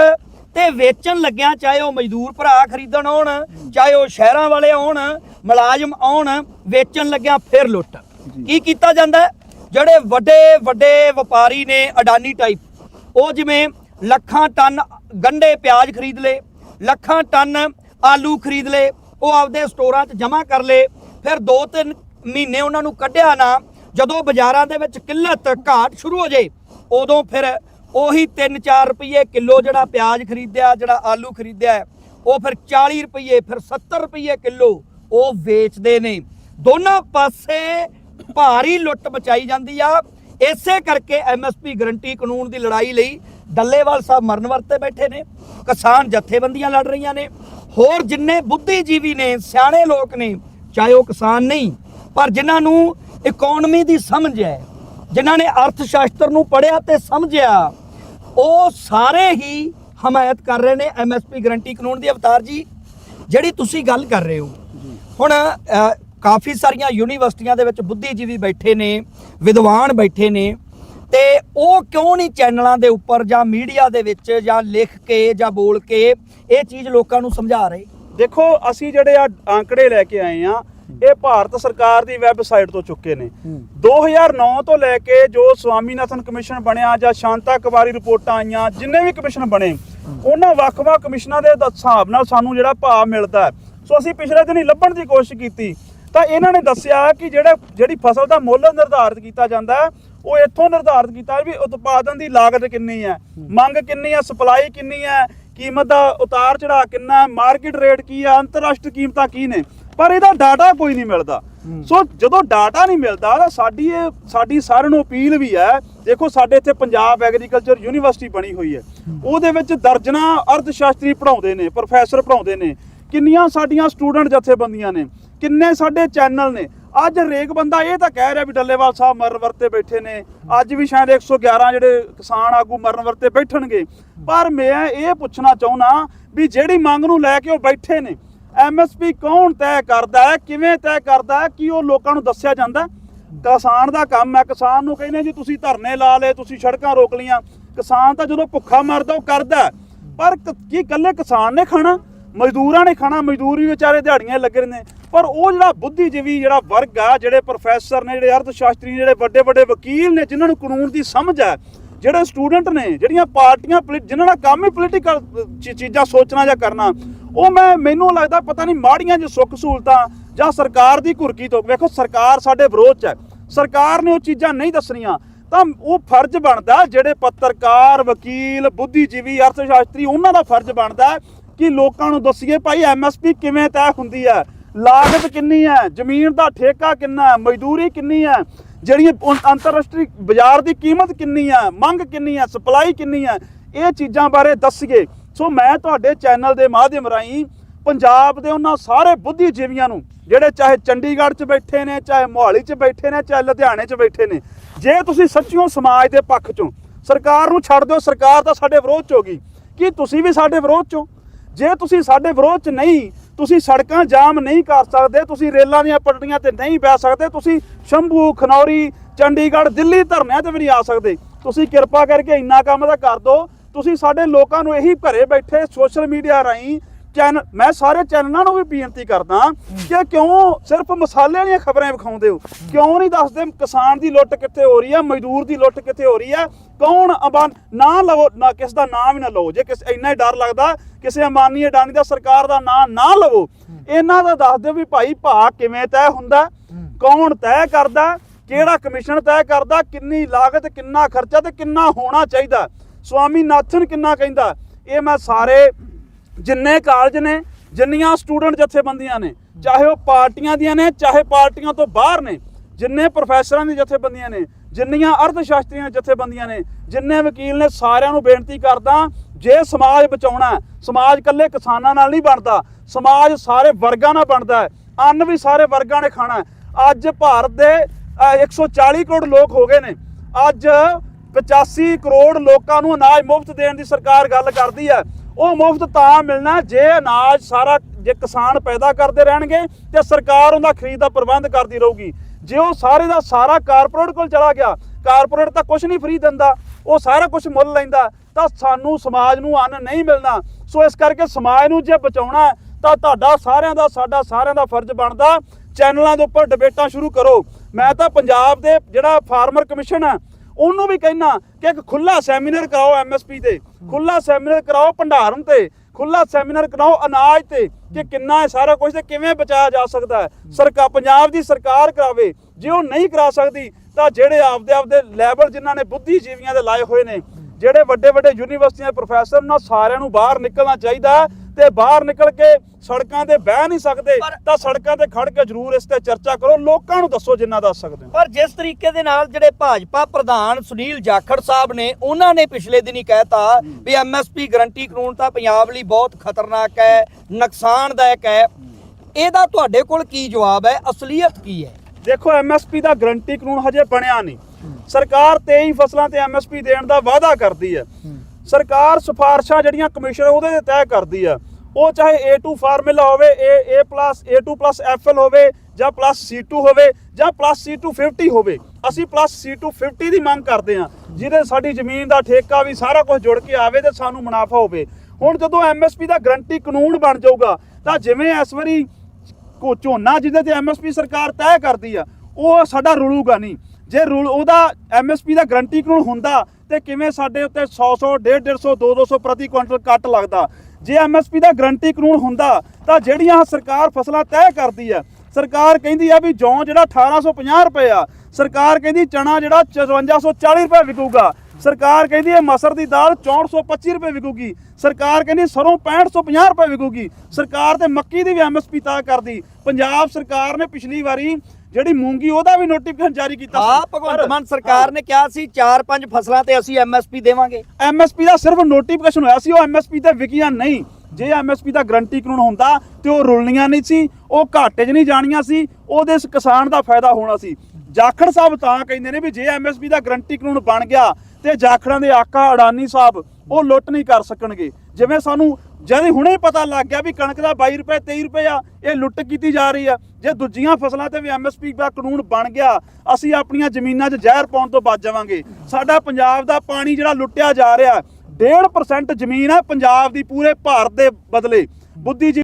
ਤੇ ਵੇਚਣ ਲੱਗਿਆਂ ਚਾਹੇ ਉਹ ਮਜ਼ਦੂਰ ਭਰਾ ਖਰੀਦਣ ਆਉਣ ਚਾਹੇ ਉਹ ਸ਼ਹਿਰਾਂ ਵਾਲੇ ਆਉਣ ਮੁਲਾਜ਼ਮ ਆਉਣ ਵੇਚਣ ਲੱਗਿਆਂ ਫਿਰ ਲੁੱਟ ਕੀ ਕੀਤਾ ਜਾਂਦਾ? ਜਿਹੜੇ ਵੱਡੇ ਵੱਡੇ ਵਪਾਰੀ ਨੇ ਅਡਾਨੀ ਟਾਈਪ ਉਹ ਜਿਵੇਂ ਲੱਖਾਂ ਟਨ ਗੰਡੇ ਪਿਆਜ਼ ਖਰੀਦ ਲੇ ਲੱਖਾਂ ਟਨ ਆਲੂ ਖਰੀਦ ਲੇ ਉਹ ਆਪਦੇ ਸਟੋਰਾਂ 'ਚ ਜਮ੍ਹਾਂ ਕਰ ਲੇ ਫਿਰ 2-3 ਮਹੀਨੇ ਉਹਨਾਂ ਨੂੰ ਕੱਢਿਆ ਨਾ ਜਦੋਂ ਬਾਜ਼ਾਰਾਂ ਦੇ ਵਿੱਚ ਕਿੱਲਤ ਘਾਟ ਸ਼ੁਰੂ ਹੋ ਜੇ ਉਦੋਂ ਫਿਰ ਉਹੀ 3-4 ਰੁਪਏ ਕਿਲੋ ਜਿਹੜਾ ਪਿਆਜ਼ ਖਰੀਦਿਆ, ਜਿਹੜਾ ਆਲੂ ਖਰੀਦਿਆ ਉਹ ਫਿਰ 40 ਰੁਪਏ ਫਿਰ 70 ਰੁਪਏ ਕਿਲੋ ਉਹ ਵੇਚਦੇ ਨੇ। ਦੋਨਾਂ ਪਾਸੇ ਭਾਰੀ ਲੁੱਟ ਮਚਾਈ ਜਾਂਦੀ ਆ। ਇਸੇ ਕਰਕੇ ਐਮਐਸਪੀ ਗਰੰਟੀ ਕਾਨੂੰਨ ਦੀ ਲੜਾਈ ਲਈ ਡੱਲੇਵਾਲ ਸਾਹਿਬ ਮਰਨ ਵਰਤੇ ਬੈਠੇ ਨੇ। ਕਿਸਾਨ ਜਥੇਬੰਦੀਆਂ ਲੜ ਰਹੀਆਂ ਨੇ। ਹੋਰ ਜਿੰਨੇ ਬੁੱਧੀਜੀਵੀ ਨੇ, ਸਿਆਣੇ ਲੋਕ ਨੇ, ਚਾਹੇ ਉਹ ਕਿਸਾਨ ਨਹੀਂ, ਪਰ ਜਿਨ੍ਹਾਂ ਨੂੰ ਇਕਨੋਮੀ ਦੀ ਸਮਝ ਹੈ, ਜਿਨ੍ਹਾਂ ਨੇ ਅਰਥ ਸ਼ਾਸਤਰ ਨੂੰ ਪੜ੍ਹਿਆ ਤੇ ਸਮਝਿਆ ਉਹ ਸਾਰੇ ਹੀ ਹਮਾਇਤ ਕਰ ਰਹੇ ਨੇ ਐਮਐਸਪੀ ਗਰੰਟੀ ਕਾਨੂੰਨ ਦੀ ਅਵਤਾਰ ਜੀ ਜਿਹੜੀ ਤੁਸੀਂ ਗੱਲ ਕਰ ਰਹੇ ਹੋ। ਹੁਣ ਕਾਫੀ ਸਾਰੀਆਂ ਯੂਨੀਵਰਸਿਟੀਆਂ ਦੇ ਵਿੱਚ ਬੁੱਧੀਜੀਵੀ ਬੈਠੇ ਨੇ ਵਿਦਵਾਨ ਬੈਠੇ ਨੇ ਤੇ ਉਹ ਕਿਉਂ ਨਹੀਂ ਚੈਨਲਾਂ ਦੇ ਉੱਪਰ ਜਾਂ ਮੀਡੀਆ ਦੇ ਵਿੱਚ ਜਾਂ ਲਿਖ ਕੇ ਜਾਂ ਬੋਲ ਕੇ ਇਹ ਚੀਜ਼ ਲੋਕਾਂ ਨੂੰ ਸਮਝਾ ਰਹੇ? ਦੇਖੋ ਅਸੀਂ ਜਿਹੜੇ ਆ ਆંકੜੇ ਲੈ ਕੇ ਆਏ ਆ ਇਹ ਭਾਰਤ ਸਰਕਾਰ ਦੀ ਵੈਬਸਾਈਟ ਤੋਂ ਚੁੱਕੇ ਨੇ। 2009 ਤੋਂ ਲੈ ਕੇ ਜੋ ਸਵਾਮੀਨਾਥਨ ਕਮਿਸ਼ਨ ਬਣਿਆ ਜਾਂ ਸ਼ਾਂਤਾ ਕੁਮਾਰੀ ਰਿਪੋਰਟਾਂ ਆਈਆਂ ਜਿੰਨੇ ਵੀ ਕਮਿਸ਼ਨ ਬਣੇ ਉਹਨਾਂ ਵੱਖ-ਵੱਖ ਕਮਿਸ਼ਨਾਂ ਦੇ ਹਿਸਾਬ ਨਾਲ ਸਾਨੂੰ ਜਿਹੜਾ ਭਾਅ ਮਿਲਦਾ। ਸੋ ਅਸੀਂ ਪਿਛਲੇ ਦਿਨ ਹੀ ਲੱਭਣ ਦੀ ਕੋਸ਼ਿਸ਼ ਕੀਤੀ। ਤਾਂ ਇਹਨਾਂ ਨੇ ਦੱਸਿਆ ਕਿ ਜਿਹੜੇ ਜਿਹੜੀ ਫਸਲ ਦਾ ਮੁੱਲ ਨਿਰਧਾਰਿਤ ਕੀਤਾ ਜਾਂਦਾ ਉਹ ਇੱਥੋਂ ਨਿਰਧਾਰਿਤ ਕੀਤਾ ਵੀ ਉਤਪਾਦਨ ਦੀ ਲਾਗਤ ਕਿੰਨੀ ਹੈ ਮੰਗ ਕਿੰਨੀ ਹੈ ਸਪਲਾਈ ਕਿੰਨੀ ਹੈ ਕੀਮਤ ਦਾ ਉਤਾਰ ਚੜਾ ਕਿੰਨਾ ਹੈ ਮਾਰਕੀਟ ਰੇਟ ਕੀ ਹੈ ਅੰਤਰਰਾਸ਼ਟਰੀ ਕੀਮਤਾਂ ਕੀ ਨੇ। ਪਰ ਇਹਦਾ ਡਾਟਾ ਕੋਈ ਨਹੀਂ ਮਿਲਦਾ। ਸੋ ਜਦੋਂ ਡਾਟਾ ਨਹੀਂ ਮਿਲਦਾ ਤਾਂ ਸਾਡੀ ਇਹ ਸਾਡੀ ਸਾਰਿਆਂ ਨੂੰ ਅਪੀਲ ਵੀ ਹੈ ਦੇਖੋ ਸਾਡੇ ਇੱਥੇ ਪੰਜਾਬ ਐਗਰੀਕਲਚਰ ਯੂਨੀਵਰਸਿਟੀ ਬਣੀ ਹੋਈ ਹੈ। ਉਹਦੇ ਵਿੱਚ ਦਰਜਨਾ ਅਰਥ ਸ਼ਾਸਤਰੀ ਪੜਾਉਂਦੇ ਨੇ ਪ੍ਰੋਫੈਸਰ ਪੜਾਉਂਦੇ ਨੇ। ਕਿੰਨੀਆਂ ਸਾਡੀਆਂ ਸਟੂਡੈਂਟ ਜਥੇਬੰਦੀਆਂ ਨੇ ਕਿੰਨੇ ਸਾਡੇ ਚੈਨਲ ਨੇ। ਅੱਜ ਰੇਕ ਬੰਦਾ ਇਹ ਤਾਂ ਕਹਿ ਰਿਹਾ ਵੀ ਡੱਲੇਵਾਲ ਸਾਹਿਬ ਮਰਨ ਵਰਤੇ ਬੈਠੇ ਨੇ। ਅੱਜ ਵੀ ਸ਼ਾਇਦ 111 ਜਿਹੜੇ ਕਿਸਾਨ ਆਗੂ ਮਰਨ ਵਰਤੇ ਬੈਠਣਗੇ। ਪਰ ਮੈਂ ਇਹ ਪੁੱਛਣਾ ਚਾਹੁੰਦਾ ਵੀ ਜਿਹੜੀ ਮੰਗ ਨੂੰ ਲੈ ਕੇ ਉਹ ਬੈਠੇ ਨੇ ਐਮਐਸਪੀ ਕੌਣ ਤੈਅ ਕਰਦਾ ਹੈ, ਕਿਵੇਂ ਤੈਅ ਕਰਦਾ ਹੈ, ਕੀ ਉਹ ਲੋਕਾਂ ਨੂੰ ਦੱਸਿਆ ਜਾਂਦਾ ਕਿਸਾਨ ਦਾ ਕੰਮ ਹੈ, ਕਿਸਾਨ ਨੂੰ ਕਹਿੰਦੇ ਜੀ ਤੁਸੀਂ ਧਰਨੇ ਲਾ ਲਏ, ਤੁਸੀਂ ਸੜਕਾਂ ਰੋਕ ਲੀਆਂ ਕਿਸਾਨ ਤਾਂ ਜਦੋਂ ਭੁੱਖਾ ਮਰਦਾ, ਉਹ ਕਰਦਾ ਪਰ ਕੀ ਇਕੱਲੇ ਕਿਸਾਨ ਨੇ ਖਾਣਾ? ਮਜ਼ਦੂਰਾਂ ਨੇ ਖਾਣਾ, ਮਜ਼ਦੂਰ ਵੀ ਵਿਚਾਰੇ ਦਿਹਾੜੀਆਂ ਲੱਗੇ ਰਹਿੰਦੇ ਪਰ ਉਹ ਜਿਹੜਾ ਬੁੱਧੀਜੀਵੀ ਜਿਹੜਾ ਵਰਗ ਆ, ਜਿਹੜੇ ਪ੍ਰੋਫੈਸਰ ਨੇ, ਜਿਹੜੇ ਅਰਥ ਸ਼ਾਸਤਰੀ ਜਿਹੜੇ ਵੱਡੇ ਵੱਡੇ ਵਕੀਲ ਨੇ, ਜਿਨ੍ਹਾਂ ਨੂੰ ਕਾਨੂੰਨ ਦੀ ਸਮਝ ਹੈ, ਜਿਹੜੇ ਸਟੂਡੈਂਟ ਨੇ, ਜਿਹੜੀਆਂ ਪਾਰਟੀਆਂ ਪੋਲੀ- ਜਿਨ੍ਹਾਂ ਦਾ ਕੰਮ ਹੀ ਪੋਲੀਟੀਕਲ ਚੀਜ਼ਾਂ ਸੋਚਣਾ ਜਾਂ ਕਰਨਾ ਉਹ ਮੈਂ, ਮੈਨੂੰ ਲੱਗਦਾ ਪਤਾ ਨਹੀਂ ਮਾੜੀਆਂ ਜਿਹੀ ਸੁੱਖ ਸਹੂਲਤਾਂ ਜਾਂ ਸਰਕਾਰ ਦੀ ਘੁਰਕੀ ਤੋਂ ਵੇਖੋ, ਸਰਕਾਰ ਸਾਡੇ ਵਿਰੋਧ 'ਚ ਹੈ। ਸਰਕਾਰ ਨੇ ਉਹ ਚੀਜ਼ਾਂ ਨਹੀਂ ਦੱਸਣੀਆਂ। ਤਾਂ ਉਹ ਫਰਜ਼ ਬਣਦਾ ਜਿਹੜੇ ਪੱਤਰਕਾਰ, ਵਕੀਲ, ਬੁੱਧੀਜੀਵੀ ਅਰਥ ਸ਼ਾਸਤਰੀ ਉਹਨਾਂ ਦਾ ਫਰਜ਼ ਬਣਦਾ ਕਿ ਲੋਕਾਂ ਨੂੰ ਦੱਸੀਏ, ਭਾਈ ਐਮਐਸਪੀ ਕਿਵੇਂ ਤੈਅ ਹੁੰਦੀ ਹੈ? ਲਾਗਤ ਕਿੰਨੀ ਹੈ? ਜ਼ਮੀਨ ਦਾ ਠੇਕਾ ਕਿੰਨਾ ਹੈ? ਮਜ਼ਦੂਰੀ ਕਿੰਨੀ ਹੈ? ਜਿਹੜੀ ਅੰਤਰਰਾਸ਼ਟਰੀ ਬਾਜ਼ਾਰ ਦੀ ਕੀਮਤ ਕਿੰਨੀ ਹੈ? ਮੰਗ ਕਿੰਨੀ ਹੈ? ਸਪਲਾਈ ਕਿੰਨੀ ਹੈ? ਇਹ ਚੀਜ਼ਾਂ ਬਾਰੇ ਦੱਸੀਏ। ਸੋ ਮੈਂ ਤੁਹਾਡੇ ਚੈਨਲ ਦੇ ਮਾਧਿਅਮ ਰਾਹੀਂ ਪੰਜਾਬ ਦੇ ਉਹਨਾਂ ਸਾਰੇ ਬੁੱਧੀਜੀਵੀਆਂ ਨੂੰ, ਜਿਹੜੇ ਚਾਹੇ ਚੰਡੀਗੜ੍ਹ 'ਚ ਬੈਠੇ ਨੇ, ਚਾਹੇ ਮੋਹਾਲੀ 'ਚ ਬੈਠੇ ਨੇ, ਚਾਹੇ ਲੁਧਿਆਣੇ 'ਚ ਬੈਠੇ ਨੇ, ਜੇ ਤੁਸੀਂ ਸੱਚੀਓ ਸਮਾਜ ਦੇ ਪੱਖ 'ਚੋਂ ਸਰਕਾਰ ਨੂੰ ਛੱਡ ਦਿਓ, ਸਰਕਾਰ ਤਾਂ ਸਾਡੇ ਵਿਰੋਧ 'ਚ ਹੋਗੀ ਕੀ ਤੁਸੀਂ ਵੀ ਸਾਡੇ ਵਿਰੋਧ 'ਚੋਂ? ਜੇ ਤੁਸੀਂ ਸਾਡੇ ਵਿਰੋਧ 'ਚ ਨਹੀਂ, ਤੁਸੀਂ ਸੜਕਾਂ ਜਾਮ ਨਹੀਂ ਕਰ ਸਕਦੇ, ਤੁਸੀਂ ਰੇਲਾਂ ਦੀਆਂ ਪਟੜੀਆਂ ਤੇ ਨਹੀਂ ਬੈ ਸਕਦੇ, ਤੁਸੀਂ ਸ਼ੰਭੂ, ਖਨੌਰੀ, ਚੰਡੀਗੜ੍ਹ, ਦਿੱਲੀ ਧਰਨਿਆਂ ਤੇ ਵੀ ਨਹੀਂ ਆ ਸਕਦੇ, ਤੁਸੀਂ ਕਿਰਪਾ ਕਰਕੇ ਇੰਨਾ ਕੰਮ ਤਾਂ ਕਰ ਦਿਓ ਤੁਸੀਂ ਸਾਡੇ ਲੋਕਾਂ ਨੂੰ ਇਹੀ ਘਰੇ ਬੈਠੇ ਸੋਸ਼ਲ ਮੀਡੀਆ ਰਾਹੀਂ ਚੈਨਲ ਮੈਂ ਸਾਰੇ ਚੈਨਲਾਂ ਨੂੰ ਵੀ ਬੇਨਤੀ ਕਰਦਾ ਕਿ ਕਿਉਂ ਸਿਰਫ ਮਸਾਲੇ ਵਾਲੀਆਂ ਖਬਰਾਂ ਵਿਖਾਉਂਦੇ ਹੋ? ਕਿਉਂ ਨਹੀਂ ਦੱਸਦੇ ਕਿਸਾਨ ਦੀ ਲੁੱਟ ਕਿੱਥੇ ਹੋ ਰਹੀ ਹੈ ਮਜ਼ਦੂਰ ਦੀ ਲੁੱਟ ਕਿੱਥੇ ਹੋ ਰਹੀ ਹੈ ਕੌਣ ਅਬਾਨ, ਨਾ ਲਵੋ, ਨਾ ਕਿਸ ਦਾ ਨਾਮ ਹੀ ਨਾ ਲਵੋ। ਜੇ ਕਿਸ, ਇੰਨਾ ਹੀ ਡਰ ਲੱਗਦਾ, ਕਿਸੇ ਅੰਬਾਨੀ ਅਡਾਨੀ ਦਾ ਸਰਕਾਰ ਦਾ ਨਾਂ ਨਾ ਲਵੋ, ਇਹਨਾਂ ਦਾ ਦੱਸ ਦਿਓ ਵੀ ਭਾਈ ਭਾ ਕਿਵੇਂ ਤੈਅ ਹੁੰਦਾ? ਕੌਣ ਤੈਅ ਕਰਦਾ? ਕਿਹੜਾ ਕਮਿਸ਼ਨ ਤੈਅ ਕਰਦਾ? ਕਿੰਨੀ ਲਾਗਤ, ਕਿੰਨਾ ਖਰਚਾ ਤੇ ਕਿੰਨਾ ਹੋਣਾ ਚਾਹੀਦਾ? ਸਵਾਮੀ ਨਾਥਨ ਕਿੰਨਾ ਕਹਿੰਦਾ? ਇਹ ਮੈਂ ਸਾਰੇ ਜਿੰਨੇ ਕਾਲਜ ਨੇ ਜਿੰਨੀਆਂ ਸਟੂਡੈਂਟ ਜਥੇਬੰਦੀਆਂ ਨੇ ਚਾਹੇ ਉਹ ਪਾਰਟੀਆਂ ਦੀਆਂ ਨੇ ਚਾਹੇ ਪਾਰਟੀਆਂ ਤੋਂ ਬਾਹਰ ਨੇ ਜਿੰਨੇ ਪ੍ਰੋਫੈਸਰਾਂ ਦੀ ਜਥੇਬੰਦੀਆਂ ਨੇ ਜਿੰਨੀਆਂ ਅਰਥ ਸ਼ਾਸਤਰੀਆਂ ਦੀਆਂ ਜਥੇਬੰਦੀਆਂ ਨੇ ਜਿੰਨੇ ਵਕੀਲ ਨੇ ਸਾਰਿਆਂ ਨੂੰ ਬੇਨਤੀ ਕਰਦਾ ਜੇ ਸਮਾਜ ਬਚਾਉਣਾ ਸਮਾਜ ਇਕੱਲੇ ਕਿਸਾਨਾਂ ਨਾਲ ਨਹੀਂ ਬਣਦਾ ਸਮਾਜ ਸਾਰੇ ਵਰਗਾਂ ਨਾਲ ਬਣਦਾ ਅੰਨ ਵੀ ਸਾਰੇ ਵਰਗਾਂ ਨੇ ਖਾਣਾ ਅੱਜ ਭਾਰਤ ਦੇ ਅ, 140 ਕਰੋੜ ਲੋਕ ਹੋ ਗਏ ਨੇ। ਅੱਜ 85 ਕਰੋੜ ਲੋਕਾਂ ਨੂੰ ਅਨਾਜ ਮੁਫਤ ਦੇਣ ਦੀ ਸਰਕਾਰ ਗੱਲ ਕਰਦੀ ਹੈ। ਉਹ ਮੁਫਤ ਤਾਂ ਮਿਲਣਾ ਜੇ ਅਨਾਜ ਸਾਰਾ, ਜੇ ਕਿਸਾਨ ਪੈਦਾ ਕਰਦੇ ਰਹਿਣਗੇ ਤੇ ਸਰਕਾਰ ਉਹਦਾ ਖਰੀਦ ਦਾ ਪ੍ਰਬੰਧ ਕਰਦੀ ਰਹੂਗੀ। ਜੇ ਉਹ ਸਾਰੇ ਦਾ ਸਾਰਾ ਕਾਰਪੋਰੇਟ ਕੋਲ ਚਲਾ ਗਿਆ, ਕਾਰਪੋਰੇਟ ਤਾਂ ਕੁਝ ਨਹੀਂ ਫਰੀ ਦਿੰਦਾ, ਉਹ ਸਾਰਾ ਕੁਝ ਮੁੱਲ ਲੈਂਦਾ, ਤਾਂ ਸਾਨੂੰ ਸਮਾਜ ਨੂੰ ਅੰਨ ਨਹੀਂ ਮਿਲਣਾ। ਸੋ ਇਸ ਕਰਕੇ ਸਮਾਜ ਨੂੰ ਜੇ ਬਚਾਉਣਾ ਤਾਂ ਤੁਹਾਡਾ ਸਾਰਿਆਂ ਦਾ, ਸਾਡਾ ਸਾਰਿਆਂ ਦਾ ਫਰਜ਼ ਬਣਦਾ। ਚੈਨਲਾਂ ਦੇ ਉੱਪਰ ਡਿਬੇਟਾਂ ਸ਼ੁਰੂ ਕਰੋ। ਮੈਂ ਤਾਂ ਪੰਜਾਬ ਦੇ ਜਿਹੜਾ ਫਾਰਮਰ ਕਮਿਸ਼ਨ ਹੈ ਉਹਨੂੰ ਵੀ ਕਹਿਣਾ ਕਿ ਇੱਕ ਖੁੱਲਾ ਸੈਮੀਨਾਰ ਕਰਾਓ ਐਮਐਸਪੀ ਤੇ ਖੁੱਲਾ ਸੈਮੀਨਾਰ ਕਰਾਓ ਭੰਡਾਰਨ ਤੇ ਖੁੱਲਾ ਸੈਮੀਨਾਰ ਕਰਾਓ ਅਨਾਜ ਤੇ ਕਿ ਕਿੰਨਾ ਹੈ ਸਾਰਾ ਕੁਝ ਤੇ ਕਿਵੇਂ ਬਚਾਇਆ ਜਾ ਸਕਦਾ ਹੈ। ਸਰਕਾਰ ਪੰਜਾਬ ਦੀ ਸਰਕਾਰ ਕਰਾਵੇ, ਜੇ ਉਹ ਨਹੀਂ ਕਰਾ ਸਕਦੀ ਤਾਂ ਜਿਹੜੇ ਆਪਦੇ ਆਪਦੇ ਲੈਵਲ ਜਿਨ੍ਹਾਂ ਨੇ ਬੁੱਧੀਜੀਵੀਆਂ ਦੇ ਲਾਏ ਹੋਏ ਨੇ, ਜਿਹੜੇ ਵੱਡੇ ਵੱਡੇ ਯੂਨੀਵਰਸਿਟੀਆਂ ਦੇ ਪ੍ਰੋਫੈਸਰ ਉਹਨਾਂ ਸਾਰਿਆਂ ਨੂੰ ਬਾਹਰ ਨਿਕਲਣਾ ਚਾਹੀਦਾ ਤੇ ਬਾਹਰ ਨਿਕਲ ਕੇ ਸੜਕਾਂ ਤੇ ਬਹਿ ਨਹੀਂ ਸਕਦੇ ਤਾਂ ਸੜਕਾਂ ਤੇ ਖੜ ਕੇ ਜ਼ਰੂਰ ਇਸ ਤੇ ਚਰਚਾ ਕਰੋ ਲੋਕਾਂ ਨੂੰ ਦੱਸੋ ਜਿੰਨਾ ਦੱਸ ਸਕਦੇ ਹੋ। ਪਰ ਜਿਸ ਤਰੀਕੇ ਦੇ ਨਾਲ ਜਿਹੜੇ ਭਾਜਪਾ ਪ੍ਰਧਾਨ ਸੁਨੀਲ ਜਾਖੜ ਸਾਹਿਬ ਨੇ ਉਹਨਾਂ ਨੇ ਪਿਛਲੇ ਦਿਨੀ ਕਹਿਤਾ ਵੀ ਐਮਐਸਪੀ ਗਰੰਟੀ ਕਾਨੂੰਨ ਤਾਂ ਪੰਜਾਬ ਲਈ ਬਹੁਤ ਖਤਰਨਾਕ ਹੈ ਨੁਕਸਾਨਦਾਇਕ ਹੈ। ਇਹਦਾ ਤੁਹਾਡੇ ਕੋਲ ਕੀ ਜਵਾਬ ਹੈ? ਅਸਲੀਅਤ ਕੀ ਹੈ? ਦੇਖੋ ਐਮਐਸਪੀ ਦਾ ਗਰੰਟੀ ਕਾਨੂੰਨ ਹਜੇ ਬਣਿਆ ਨਹੀਂ। ਸਰਕਾਰ 23 ਫਸਲਾਂ ਤੇ ਐਮਐਸਪੀ ਦੇਣ ਦਾ ਵਾਅਦਾ ਕਰਦੀ ਹੈ। ਸਰਕਾਰ ਸਿਫਾਰਸ਼ਾਂ ਜਿਹੜੀਆਂ ਕਮਿਸ਼ਨ ਉਹਦੇ ਤੇ ਤੈਅ ਕਰਦੀ ਆ। ਉਹ ਚਾਹੇ A2 ਫਾਰਮੂਲਾ ਹੋਵੇ, A, A+ A2+ FL ਹੋਵੇ, ਜਾਂ ਪਲੱਸ C2 ਹੋਵੇ, ਜਾਂ ਪਲੱਸ C2 50 ਹੋਵੇ, ਅਸੀਂ ਪਲੱਸ C2 50 ਦੀ ਮੰਗ ਕਰਦੇ ਹਾਂ ਜਿਹਦੇ ਸਾਡੀ ਜ਼ਮੀਨ ਦਾ ਠੇਕਾ ਵੀ ਸਾਰਾ ਕੁਝ ਜੁੜ ਕੇ ਆਵੇ ਤੇ ਸਾਨੂੰ ਮੁਨਾਫਾ ਹੋਵੇ। ਹੁਣ ਜਦੋਂ ਐਮਐਸਪੀ ਦਾ ਗਰੰਟੀ ਕਾਨੂੰਨ ਬਣ ਜਾਊਗਾ, ਤਾਂ ਜਿਵੇਂ ਇਸ ਵਾਰੀ ਝੋਨਾ ਜਿਹਦੇ ਤੇ ਐਮਐਸਪੀ ਸਰਕਾਰ ਤੈਅ ਕਰਦੀ ਆ, ਉਹ ਸਾਡਾ ਰੁਲੂਗਾ ਨਹੀਂ। ਜੇ ਰੂਲ ਉਹਦਾ ਐਮਐਸਪੀ ਦਾ ਗਰੰਟੀ ਕਾਨੂੰਨ ਹੁੰਦਾ ਤੇ ਕਿਵੇਂ ਸਾਡੇ ਉੱਤੇ 100 100 150 150 2 200 ਪ੍ਰਤੀ ਕੁਇੰਟਲ ਕੱਟ ਲੱਗਦਾ? ਜੇ ਐਮਐਸਪੀ ਦਾ ਗਰੰਟੀ ਕਾਨੂੰਨ ਹੁੰਦਾ, ਤਾਂ ਜਿਹੜੀਆਂ ਸਰਕਾਰ ਫਸਲਾਂ ਤੈਅ ਕਰਦੀ ਹੈ, ਸਰਕਾਰ ਕਹਿੰਦੀ ਆ ਵੀ ਜੌਂ ਜਿਹੜਾ 1850 ਰੁਪਏ ਆ, ਸਰਕਾਰ ਕਹਿੰਦੀ ਚਣਾ ਜਿਹੜਾ 5440 ਰੁਪਏ ਵਿਕੂਗਾ, ਸਰਕਾਰ ਕਹਿੰਦੀ ਇਹ ਮਸਰ ਦੀ ਦਾਲ 6425 ਰੁਪਏ ਵਿਕੂਗੀ, ਸਰਕਾਰ ਕਹਿੰਦੀ ਸਰੋਂ 6550 ਰੁਪਏ ਵਿਕੂਗੀ, ਸਰਕਾਰ ਤੇ ਮੱਕੀ ਦੀ ਵੀ ਐਮਐਸਪੀ ਤੈਅ ਕਰਦੀ, ਪੰਜਾਬ ਸਰਕਾਰ ਨੇ ਪਿਛਲੀ ਵਾਰੀ ਜਿਹੜੀ ਮੂੰਗੀ ਉਹਦਾ ਵੀ ਨੋਟੀਫਿਕੇਸ਼ਨ ਜਾਰੀ ਕੀਤਾ ਆ ਭਗਵੰਤ ਮਾਨ ਸਰਕਾਰ ਨੇ ਕਿਹਾ ਸੀ 4-5 ਫਸਲਾਂ ਤੇ ਅਸੀਂ ਐਮਐਸਪੀ ਦੇਵਾਂਗੇ। ਐਮਐਸਪੀ ਦਾ ਸਿਰਫ ਨੋਟੀਫਿਕੇਸ਼ਨ ਹੋਇਆ ਸੀ ਉਹ ਐਮਐਸਪੀ ਤੇ ਵਿਕੀਆਂ ਨਹੀਂ। ਜੇ ਐਮਐਸਪੀ ਦਾ ਗਰੰਟੀ ਕਾਨੂੰਨ ਹੁੰਦਾ ਤੇ ਉਹ ਰੁਲਣੀਆਂ ਨਹੀਂ ਸੀ ਉਹ ਘਾਟੇ 'ਚ ਨਹੀਂ ਜਾਣੀਆਂ ਸੀ ਉਹਦੇ ਇਸ ਕਿਸਾਨ ਦਾ ਫਾਇਦਾ ਹੋਣਾ ਸੀ। ਜਾਖੜ ਸਾਹਿਬ ਤਾਂ ਕਹਿੰਦੇ ਨੇ ਵੀ ਜੇ ਐਮਐਸਪੀ ਦਾ ਗਰੰਟੀ ਕਾਨੂੰਨ ਬਣ ਗਿਆ ਤੇ ਜਾਖੜਾਂ ਦੇ ਆਕਾ ਅਡਾਨੀ ਸਾਹਿਬ ਉਹ ਲੁੱਟ ਨਹੀਂ ਕਰ ਸਕਣਗੇ। ਜਿਵੇਂ ਸਾਨੂੰ ਜਦ ਹੁਣੇ ਪਤਾ ਲੱਗ ਗਿਆ ਵੀ ਕਣਕ ਦਾ 22 ਰੁਪਏ 23 ਰੁਪਏ ਆ, ਇਹ ਲੁੱਟ ਕੀਤੀ ਜਾ ਰਹੀ ਆ। ਜੇ ਦੂਜੀਆਂ ਫਸਲਾਂ ਤੇ ਵੀ ਐਮਐਸਪੀ ਦਾ ਕਾਨੂੰਨ ਬਣ ਗਿਆ, ਅਸੀਂ ਆਪਣੀਆਂ ਜ਼ਮੀਨਾਂ 'ਚ ਜ਼ਹਿਰ ਪਾਉਣ ਤੋਂ ਬਚ ਜਾਵਾਂਗੇ। ਸਾਡਾ ਪੰਜਾਬ ਦਾ ਪਾਣੀ ਜਿਹੜਾ ਲੁੱਟਿਆ ਜਾ ਰਿਹਾ 1.5% ਜ਼ਮੀਨ ਹੈ ਪੰਜਾਬ ਦੀ ਪੂਰੇ ਭਾਰਤ ਦੇ ਬਦਲੇ। ਬੁੱਧੀਜੀਵੀ